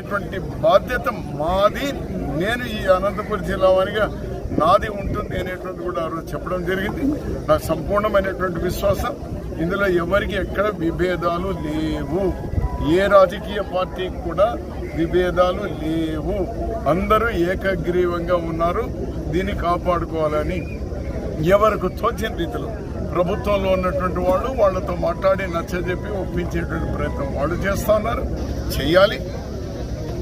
అటువంటి బాధ్యత మాది నేను ఈ అనంతపురం జిల్లా వారిగా నాది ఉంటుంది అనేటువంటి కూడా ఆ రోజు చెప్పడం జరిగింది. నాకు సంపూర్ణమైనటువంటి విశ్వాసం. ఇందులో ఎవరికి ఎక్కడ విభేదాలు లేవు. ఏ రాజకీయ పార్టీకి కూడా విభేదాలు లేవు. అందరూ ఏకగ్రీవంగా ఉన్నారు. దీన్ని కాపాడుకోవాలని ఎవరికి తోచిన రీతిలో ప్రభుత్వంలో ఉన్నటువంటి వాళ్ళు వాళ్ళతో మాట్లాడి నచ్చజెప్పి ఒప్పించేటువంటి ప్రయత్నం వాళ్ళు చేస్తున్నారు చేయాలి.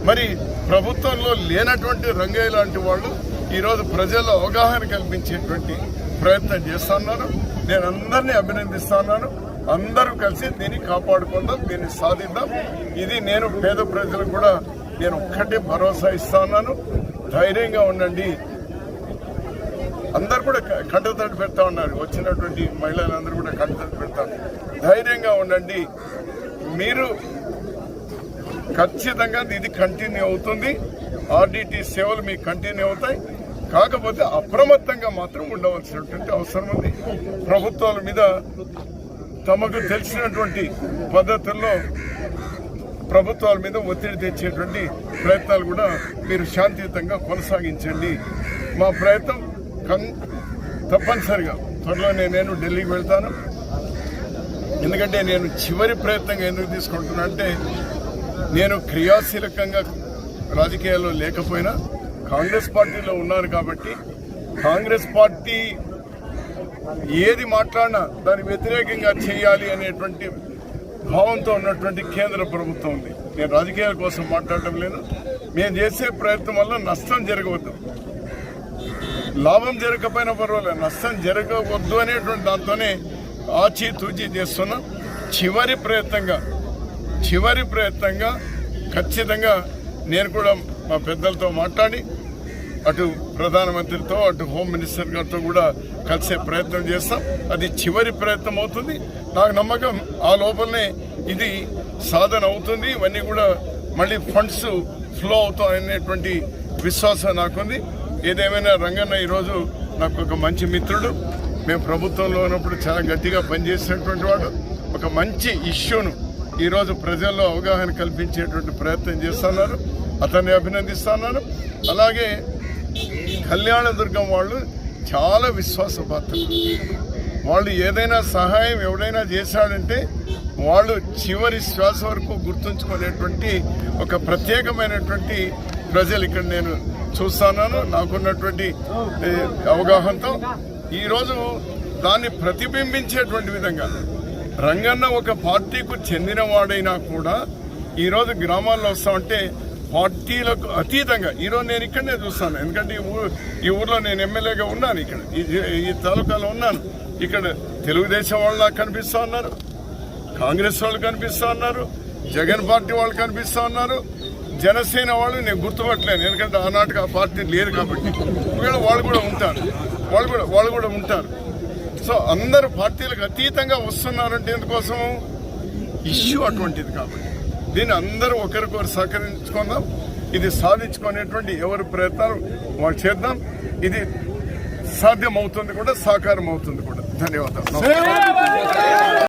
మరి ప్రభుత్వంలో లేనటువంటి రంగయ్య లాంటి వాళ్ళు ఈరోజు ప్రజల్లో అవగాహన కల్పించేటువంటి ప్రయత్నం చేస్తున్నారు నేను అందరినీ అభినందిస్తున్నాను. అందరూ కలిసి దీన్ని కాపాడుకుందాం దీన్ని సాధిద్దాం. ఇది నేను పేద ప్రజలకు కూడా నేను ఒక్కటే భరోసా ఇస్తున్నాను. ధైర్యంగా ఉండండి. అందరు కూడా క- కంటతడి పెడతా ఉన్నారు. వచ్చినటువంటి మహిళలందరూ కూడా కంటతడి పెడతారు. ధైర్యంగా ఉండండి. మీరు ఖచ్చితంగా ఇది కంటిన్యూ అవుతుంది. ఆర్డిటి సేవలు మీకు కంటిన్యూ అవుతాయి. కాకపోతే అప్రమత్తంగా మాత్రం ఉండవలసినటువంటి అవసరం ఉంది. ప్రభుత్వాల మీద తమకు తెలిసినటువంటి పద్ధతుల్లో ప్రభుత్వాల మీద ఒత్తిడి తెచ్చేటువంటి ప్రయత్నాలు కూడా మీరు శాంతియుతంగా కొనసాగించండి. మా ప్రయత్నం కం- తప్పనిసరిగా. త్వరలోనే నేను ఢిల్లీకి వెళ్తాను. ఎందుకంటే నేను చివరి ప్రయత్నంగా ఎందుకు తీసుకుంటున్నా అంటే నేను క్రియాశీలకంగా రాజకీయాల్లో లేకపోయినా కాంగ్రెస్ పార్టీలో ఉన్నాను కాబట్టి కాంగ్రెస్ పార్టీ ఏది మాట్లాడినా దాని వ్యతిరేకంగా చేయాలి అనేటువంటి భావంతో ఉన్నటువంటి కేంద్ర ప్రభుత్వం ఉంది. నేను రాజకీయాల కోసం మాట్లాడటం లేదు. మేము చేసే ప్రయత్నం వల్ల నష్టం జరగవద్దు. లాభం జరగకపోయినా పర్వాలేదు. నష్టం జరగవద్దు అనేటువంటి దాంతోనే ఆచితూచి చేస్తున్నాం. చివరి ప్రయత్నంగా చివరి ప్రయత్నంగా ఖచ్చితంగా నేను కూడా మా పెద్దలతో మాట్లాడి అటు ప్రధానమంత్రితో అటు హోమ్ మినిస్టర్ గారితో కూడా కలిసే ప్రయత్నం చేస్తాం. అది చివరి ప్రయత్నం అవుతుంది. నాకు నమ్మకం ఆ లోపలనే ఇది సాధన అవుతుంది. ఇవన్నీ కూడా మళ్ళీ ఫండ్స్ ఫ్లో అవుతాయనేటువంటి విశ్వాసం నాకుంది. ఏదేమైనా రంగన్న ఈరోజు నాకు ఒక మంచి మిత్రుడు. మేము ప్రభుత్వంలో ఉన్నప్పుడు చాలా గట్టిగా పనిచేసినటువంటి వాడు. ఒక మంచి ఇష్యూను ఈరోజు ప్రజల్లో అవగాహన కల్పించేటువంటి ప్రయత్నం చేస్తున్నారు. అతన్ని అభినందిస్తున్నాను. అలాగే కళ్యాణదుర్గం వాళ్ళు చాలా విశ్వాసపాత్రులు వాళ్ళు ఏదైనా సహాయం ఎవడైనా చేశాడంటే వాళ్ళు చివరి శ్వాస వరకు గుర్తుంచుకునేటువంటి ఒక ప్రత్యేకమైనటువంటి ప్రజలు ఇక్కడ నేను చూస్తున్నాను. నాకున్నటువంటి అవగాహనతో. ఈరోజు దాన్ని ప్రతిబింబించేటువంటి విధంగా రంగన్న ఒక పార్టీకు చెందినవాడైనా కూడా ఈరోజు గ్రామాల్లో వస్తామంటే పార్టీలకు అతీతంగా. ఈరోజు నేను ఇక్కడనే చూస్తాను. ఎందుకంటే ఈ ఊరు ఈ ఊర్లో నేను ఎమ్మెల్యేగా ఉన్నాను ఇక్కడ. ఈ ఈ తాలూకాలో ఉన్నాను. ఇక్కడ తెలుగుదేశం వాళ్ళు నాకు కనిపిస్తూ ఉన్నారు. కాంగ్రెస్ వాళ్ళు కనిపిస్తూ ఉన్నారు. జగన్ పార్టీ వాళ్ళు కనిపిస్తూ ఉన్నారు. జనసేన వాళ్ళు నేను గుర్తుపట్టలేను. ఎందుకంటే ఆనాటికి ఆ పార్టీ లేదు కాబట్టి. ఒకవేళ వాళ్ళు కూడా ఉంటారు. వాళ్ళు కూడా వాళ్ళు కూడా ఉంటారు. సో అందరు పార్టీలకు అతీతంగా వస్తున్నారంటే ఎందుకోసము? ఇష్యూ అటువంటిది కాబట్టి. దీన్ని అందరూ ఒకరికొకరు సహకరించుకుందాం. ఇది సాధించుకునేటువంటి ఎవరి ప్రయత్నాలు వాళ్ళు చేద్దాం. ఇది సాధ్యం అవుతుంది కూడా సాకారం అవుతుంది కూడా. ధన్యవాదాలు.